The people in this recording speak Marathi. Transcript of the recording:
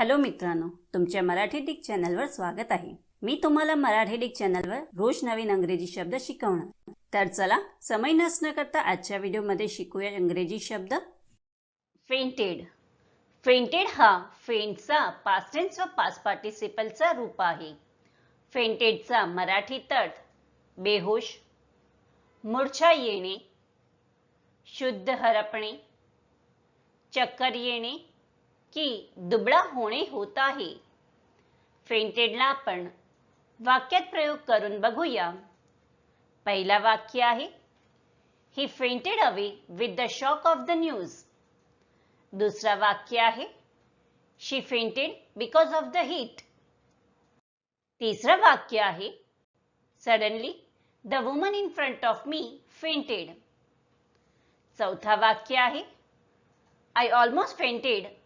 हॅलो मित्रांनो तुमच्या मराठी डिक चॅनलवर स्वागत आहे. मी तुम्हाला मराठी डिक चॅनलवर रोज नवीन अंग्रेजी शब्द शिकवणार. तर चला समय नसणं करता आजच्या व्हिडिओमध्ये शिकूया इंग्रजी शब्द. फेंटेड फेंटेड हा फेंटचा पास्टेन्स व पास्ट पार्टिसिपलचा रूप आहे. फेंटेडचा मराठी तट बेहोश मूर्छा येणे शुद्ध हरपणे चक्कर येणे की दुबळा होणे होत आहे. फेंटेडला आपण वाक्यात प्रयोग करून बघूया. पहिला वाक्य आहे he fainted away with the shock of the news दुसरा वाक्य आहे she fainted because of the heat तिसरं वाक्य आहे suddenly the woman in front of me fainted चौथा वाक्य आहे I almost fainted